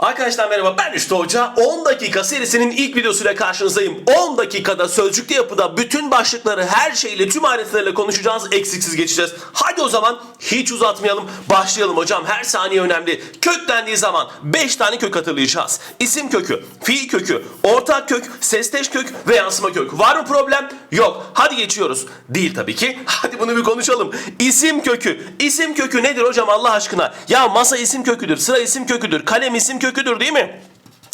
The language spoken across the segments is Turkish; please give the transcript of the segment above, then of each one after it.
Arkadaşlar merhaba ben Rüştü Hoca. 10 dakika serisinin ilk videosuyla karşınızdayım. 10 dakikada sözcükte yapıda bütün başlıkları her şeyle tüm ayrıntılarıyla konuşacağız. Eksiksiz geçeceğiz. Hadi o zaman hiç uzatmayalım. Başlayalım hocam. Her saniye önemli. Kök dendiği zaman 5 tane kök hatırlayacağız. İsim kökü, fiil kökü, ortak kök, sesteş kök ve yansıma kök. Var mı problem? Yok. Hadi geçiyoruz. Değil tabii ki. Hadi bunu bir konuşalım. İsim kökü. İsim kökü nedir hocam Allah aşkına? Ya masa isim köküdür, sıra isim köküdür, kalem isim köküdür değil mi?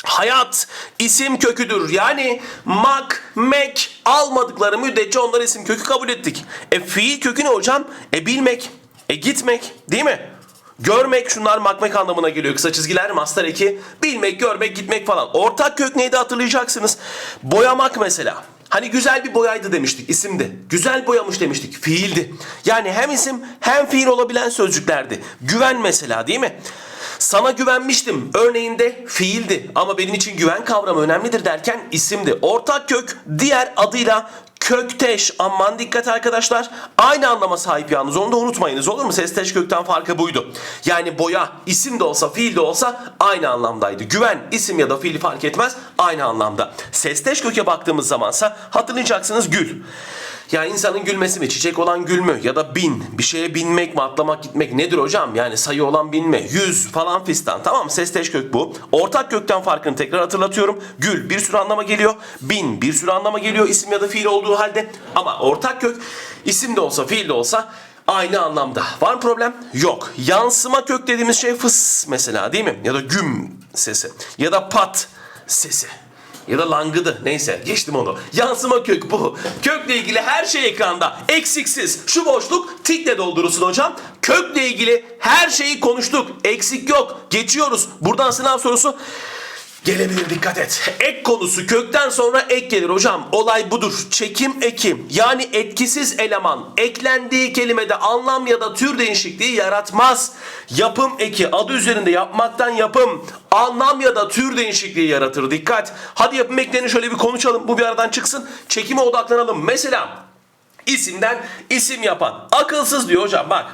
Hayat isim köküdür. Yani mak, mek almadıkları müddetçe onları isim kökü kabul ettik. E fiil kökü ne hocam? E bilmek, e gitmek değil mi? Görmek şunlar makmek anlamına geliyor. Kısa çizgiler master eki. Bilmek, görmek, gitmek falan. Ortak kök neydi hatırlayacaksınız. Boyamak mesela. Hani güzel bir boyaydı demiştik isimdi. Güzel boyamış demiştik fiildi. Yani hem isim hem fiil olabilen sözcüklerdi. Güven mesela değil mi? Sana güvenmiştim örneğinde fiildi ama benim için güven kavramı önemlidir derken isimdi. Ortak kök diğer adıyla kökteş aman dikkat arkadaşlar aynı anlama sahip yalnız onu da unutmayınız olur mu? Sesteş kökten farkı buydu. Yani boya isim de olsa fiil de olsa aynı anlamdaydı. Güven isim ya da fiil fark etmez aynı anlamda. Sesteş köke baktığımız zamansa hatırlayacaksınız gül. Ya insanın gülmesi mi? Çiçek olan gül mü? Ya da bin. Bir şeye binmek mi? Atlamak gitmek nedir hocam? Yani sayı olan binme. Yüz falan fistan. Tamam? Sesteş kök bu. Ortak kökten farkını tekrar hatırlatıyorum. Gül bir sürü anlama geliyor. Bin bir sürü anlama geliyor. isim ya da fiil olduğu halde. Ama ortak kök isim de olsa fiil de olsa aynı anlamda. Var mı problem? Yok. Yansıma kök dediğimiz şey fıs mesela değil mi? Ya da güm sesi. Ya da pat sesi. Ya da langıdı neyse geçtim onu. Yansıma kök bu. Kökle ilgili her şey ekranda. Eksiksiz. Şu boşluk tikle doldurulsun hocam. Kökle ilgili her şeyi konuştuk. Eksik yok. Geçiyoruz. Buradan sınav sorusu Gelebilir dikkat et. Ek konusu kökten sonra ek gelir hocam. Olay budur. Çekim eki yani etkisiz eleman eklendiği kelimede anlam ya da tür değişikliği yaratmaz. Yapım eki adı üzerinde yapmaktan yapım anlam ya da tür değişikliği yaratır. Dikkat. Hadi yapım eklerini şöyle bir konuşalım. Bu bir aradan çıksın. Çekime odaklanalım. Mesela isimden isim yapan. Akılsız diyor hocam bak.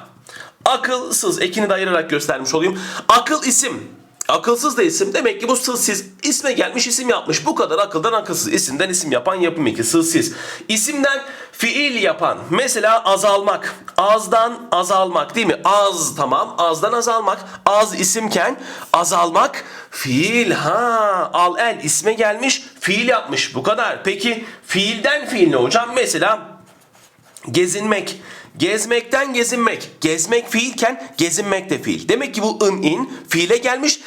Akılsız ekini de ayırarak göstermiş olayım. Akıl isim. Akılsız da isim. Demek ki bu sızsız isme gelmiş isim yapmış. Bu kadar akıldan akılsız. isimden isim yapan yapım eki sızsız. İsimden fiil yapan. Mesela azalmak. Azdan azalmak değil mi? Az tamam. Azdan azalmak. Az isimken azalmak fiil. Ha al el isme gelmiş. Fiil yapmış. Bu kadar. Peki fiilden fiil ne hocam? Mesela Gezinmek. Gezmekten gezinmek. Gezmek fiilken gezinmek de fiil. Demek ki bu ın in fiile gelmiş.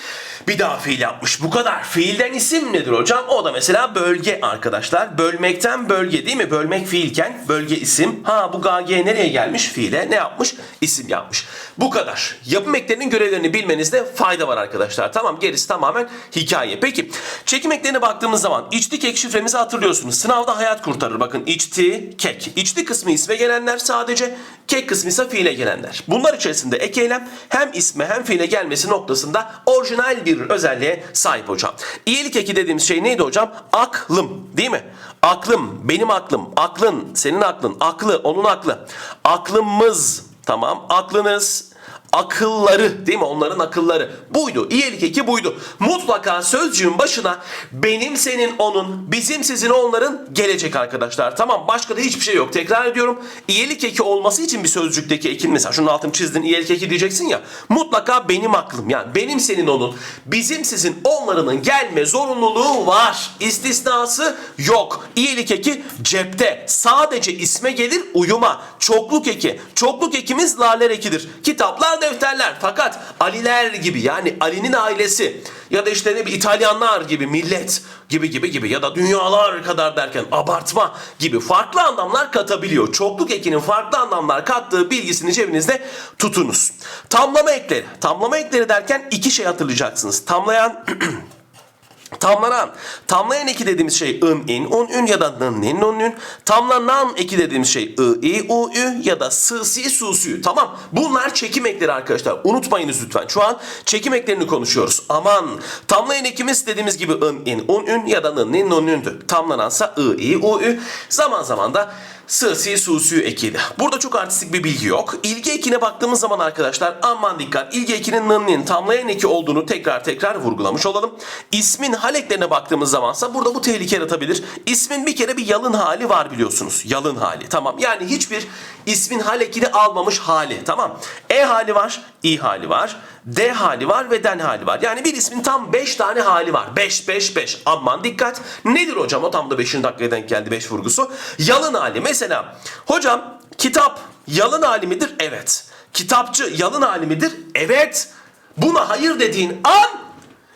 Bir daha fiil yapmış. Bu kadar. Fiilden isim nedir hocam? O da mesela bölge arkadaşlar. Bölmekten bölge değil mi? Bölmek fiilken bölge isim. Ha bu GG nereye gelmiş? Fiile ne yapmış? İsim yapmış. Bu kadar. Yapım eklerinin görevlerini bilmenizde fayda var arkadaşlar. Tamam gerisi tamamen hikaye. Peki çekim eklerine baktığımız zaman içli kek şifremizi hatırlıyorsunuz. Sınavda hayat kurtarır. Bakın içti kek. İçli kısmı isme gelenler sadece kek kısmı ise fiile gelenler. Bunlar içerisinde ek eylem hem isme hem fiile gelmesi noktasında orijinal bir özelliğe sahip hocam. İyilik eki dediğimiz şey neydi hocam? Aklım değil mi? Aklım, benim aklım, aklın, senin aklın, aklı, onun aklı. Aklımız, tamam, aklınız, akılları değil mi? Onların akılları. Buydu. İyilik eki buydu. Mutlaka sözcüğün başına benim senin onun, bizim sizin onların gelecek arkadaşlar. Tamam başka da hiçbir şey yok. Tekrar ediyorum. İyilik eki olması için bir sözcükteki ekin mesela şunun altını çizdin iyilik eki diyeceksin ya. Mutlaka benim aklım yani benim senin onun, bizim sizin onlarının gelme zorunluluğu var. İstisnası yok. İyilik eki cepte. Sadece isme gelir uyuma. Çokluk eki. Çokluk ekimiz laler ekidir. Kitaplar defterler. Fakat Aliler gibi yani Ali'nin ailesi ya da işte ne bir İtalyanlar gibi millet gibi gibi gibi ya da dünyalar kadar derken abartma gibi farklı anlamlar katabiliyor. Çokluk ekinin farklı anlamlar kattığı bilgisini cebinizde tutunuz. Tamlama ekleri. Tamlama ekleri derken iki şey hatırlayacaksınız. Tamlayan Tamlanan, tamlayan eki dediğimiz şey ın, in, un, ün ya da nın, nin, nun, nün. Tamlanan eki dediğimiz şey ı, i, u, ü ya da sı, si, su, sü. Tamam. Bunlar çekim ekleri arkadaşlar. Unutmayınız lütfen. Şu an çekim eklerini konuşuyoruz. Aman. Tamlayan ekimiz dediğimiz gibi ın, in, un, ün ya da nın, nin, nun, nündü. Tamlanansa ı, i, u, ü. Zaman zaman da Sığsi susü ekiydi. Burada çok artistik bir bilgi yok. İlgi ekine baktığımız zaman arkadaşlar aman dikkat. İlgi ekinin nının tamlayan eki olduğunu tekrar tekrar vurgulamış olalım. İsmin haleklerine baktığımız zamansa burada bu tehlike yaratabilir. İsmin bir kere bir yalın hali var biliyorsunuz. Yalın hali. Tamam. Yani hiçbir ismin halekini almamış hali. Tamam. E hali var. i hali var. D hali var ve den hali var. Yani bir ismin tam 5 tane hali var. 5 5 5. Aman dikkat. Nedir hocam o tam da 5. dakikaya denk geldi 5 vurgusu. Yalın hali. Mesela hocam kitap yalın hali midir? Evet. Kitapçı yalın hali midir? Evet. Buna hayır dediğin an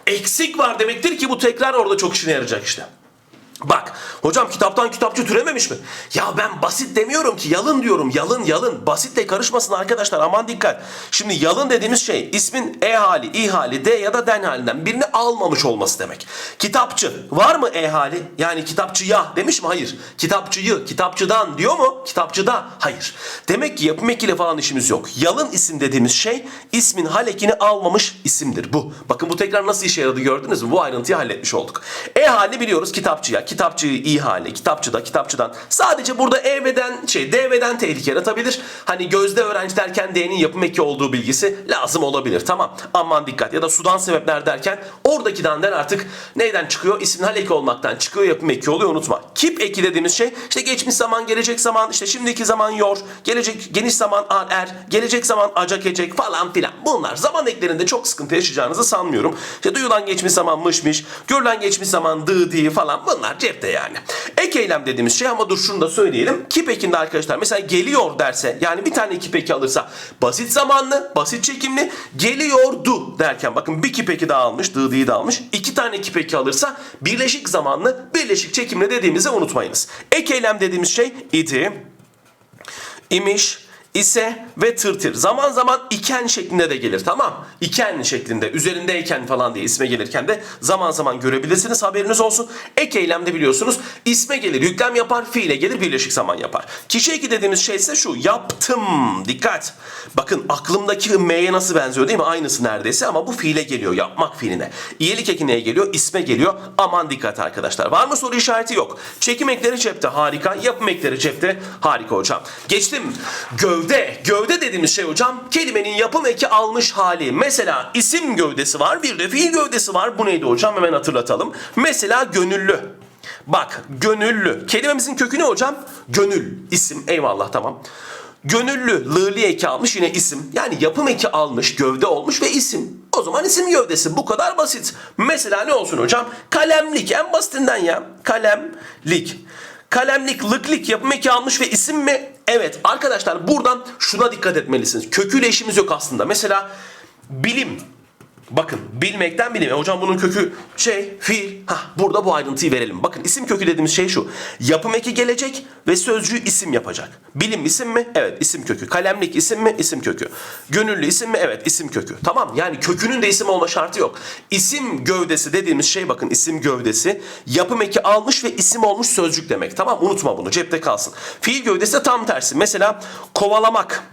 eksik var demektir ki bu tekrar orada çok işine yarayacak işte. Bak hocam kitaptan kitapçı türememiş mi? Ya ben basit demiyorum ki yalın diyorum yalın yalın. Basitle karışmasın arkadaşlar aman dikkat. Şimdi yalın dediğimiz şey ismin E hali, İ hali, D ya da den halinden birini almamış olması demek. Kitapçı var mı E hali? Yani kitapçıya demiş mi? Hayır. Kitapçıyı, kitapçıdan diyor mu? Kitapçıda. Hayır. Demek ki yapım ekiyle falan işimiz yok. Yalın isim dediğimiz şey ismin halekini almamış isimdir bu. Bakın bu tekrar nasıl işe yaradı gördünüz mü? Bu ayrıntıyı halletmiş olduk. E halini biliyoruz kitapçıya. Kitapçıyı i hali, kitapçıda, kitapçıdan. Sadece burada E veden şey D veden tehlike yaratabilir. Hani gözde öğrenci derken D'nin yapım eki olduğu bilgisi lazım olabilir. Tamam. Aman dikkat. Ya da sudan sebepler derken oradaki den artık neyden çıkıyor? İsmin hal eki olmaktan çıkıyor. Yapım eki oluyor unutma. Kip eki dediğimiz şey işte geçmiş zaman, gelecek zaman, işte şimdiki zaman yor, gelecek geniş zaman ar er, gelecek zaman acak ecek falan filan. Bunlar zaman eklerinde çok sıkıntı yaşayacağınızı sanmıyorum. İşte duyulan geçmiş zaman mışmış, görülen geçmiş zaman dı di falan bunlar cepte yani. Ek eylem dediğimiz şey ama dur şunu da söyleyelim. Kip ekinde arkadaşlar mesela geliyor derse yani bir tane kip eki alırsa basit zamanlı, basit çekimli geliyordu derken bakın bir kip eki daha almış, dı di'yi de almış. İki tane kip eki alırsa birleşik zamanlı, birleşik çekimli dediğimizi unutmayınız. Ek eylem dediğimiz şey idi, imiş, ise ve tırtır. Zaman zaman iken şeklinde de gelir tamam. İken şeklinde üzerindeyken falan diye isme gelirken de zaman zaman görebilirsiniz haberiniz olsun. Ek eylemde biliyorsunuz isme gelir yüklem yapar fiile gelir birleşik zaman yapar. Kişi eki dediğimiz şey ise şu yaptım dikkat. Bakın aklımdaki M'ye nasıl benziyor değil mi? Aynısı neredeyse ama bu fiile geliyor yapmak fiiline. İyelik eki neye geliyor? İsme geliyor. Aman dikkat arkadaşlar. Var mı soru işareti yok. Çekim ekleri cepte harika. Yapım ekleri cepte harika hocam. Geçtim. Gövde. Gövde dediğimiz şey hocam kelimenin yapım eki almış hali. Mesela isim gövdesi var bir de fiil gövdesi var. Bu neydi hocam? Hemen hatırlatalım. Mesela gönüllü. Bak gönüllü. Kelimemizin kökü ne hocam? Gönül. isim. Eyvallah tamam. Gönüllü lığli eki almış yine isim. Yani yapım eki almış, gövde olmuş ve isim. O zaman isim gövdesi bu kadar basit. Mesela ne olsun hocam? Kalemlik en basitinden ya. Kalemlik. Kalemlik, lıklik yapım eki almış ve isim mi? Evet arkadaşlar buradan şuna dikkat etmelisiniz. Köküyle işimiz yok aslında. Mesela bilim. Bakın bilmekten bilime. Hocam bunun kökü şey fiil. Hah burada bu ayrıntıyı verelim. Bakın isim kökü dediğimiz şey şu. Yapım eki gelecek ve sözcüğü isim yapacak. Bilim isim mi? Evet isim kökü. Kalemlik isim mi? İsim kökü. Gönüllü isim mi? Evet isim kökü. Tamam yani kökünün de isim olma şartı yok. İsim gövdesi dediğimiz şey bakın isim gövdesi yapım eki almış ve isim olmuş sözcük demek. Tamam unutma bunu cepte kalsın. Fiil gövdesi de tam tersi. Mesela kovalamak.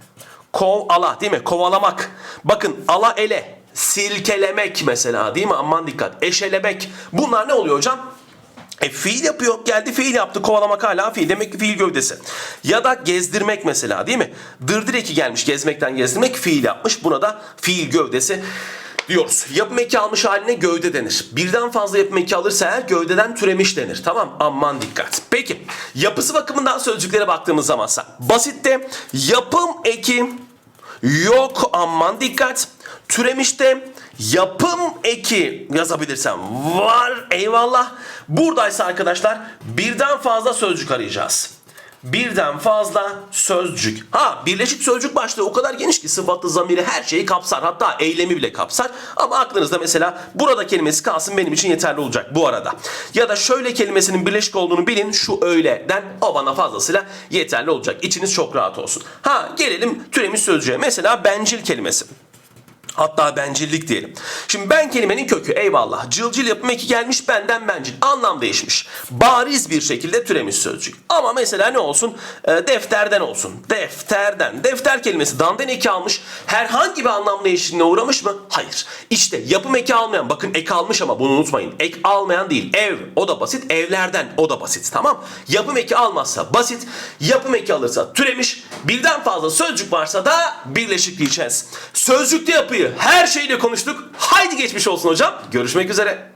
Kov ala değil mi? Kovalamak. Bakın ala ele silkelemek mesela değil mi? Aman dikkat. Eşelemek. Bunlar ne oluyor hocam? E fiil yapıyor. Geldi fiil yaptı. Kovalamak hala fiil. Demek ki fiil gövdesi. Ya da gezdirmek mesela değil mi? Dırdır eki gelmiş. Gezmekten gezdirmek fiil yapmış. Buna da fiil gövdesi diyoruz. Yapım eki almış haline gövde denir. Birden fazla yapım eki alırsa eğer gövdeden türemiş denir. Tamam aman dikkat. Peki yapısı bakımından sözcüklere baktığımız zamansa basitte yapım eki yok aman dikkat. Türemişte yapım eki yazabilirsem var eyvallah. Buradaysa arkadaşlar birden fazla sözcük arayacağız. Birden fazla sözcük. Ha birleşik sözcük başlığı o kadar geniş ki sıfatlı zamiri her şeyi kapsar. Hatta eylemi bile kapsar. Ama aklınızda mesela burada kelimesi kalsın benim için yeterli olacak bu arada. Ya da şöyle kelimesinin birleşik olduğunu bilin şu öyleden o bana fazlasıyla yeterli olacak. İçiniz çok rahat olsun. Ha gelelim türemiş sözcüğe. Mesela bencil kelimesi. Hatta bencillik diyelim. Şimdi ben kelimenin kökü eyvallah. Cılcıl yapım eki gelmiş benden bencil. Anlam değişmiş. Bariz bir şekilde türemiş sözcük. Ama mesela ne olsun? E, defterden olsun. Defterden. Defter kelimesi dandan eki almış. Herhangi bir anlam değişikliğine uğramış mı? Hayır. İşte yapım eki almayan. Bakın ek almış ama bunu unutmayın. Ek almayan değil. Ev. O da basit. Evlerden. O da basit. Tamam. Yapım eki almazsa basit. Yapım eki alırsa türemiş. Birden fazla sözcük varsa da birleşik diyeceğiz. Sözcükte yapıyı her şeyle konuştuk. Haydi geçmiş olsun hocam. Görüşmek üzere.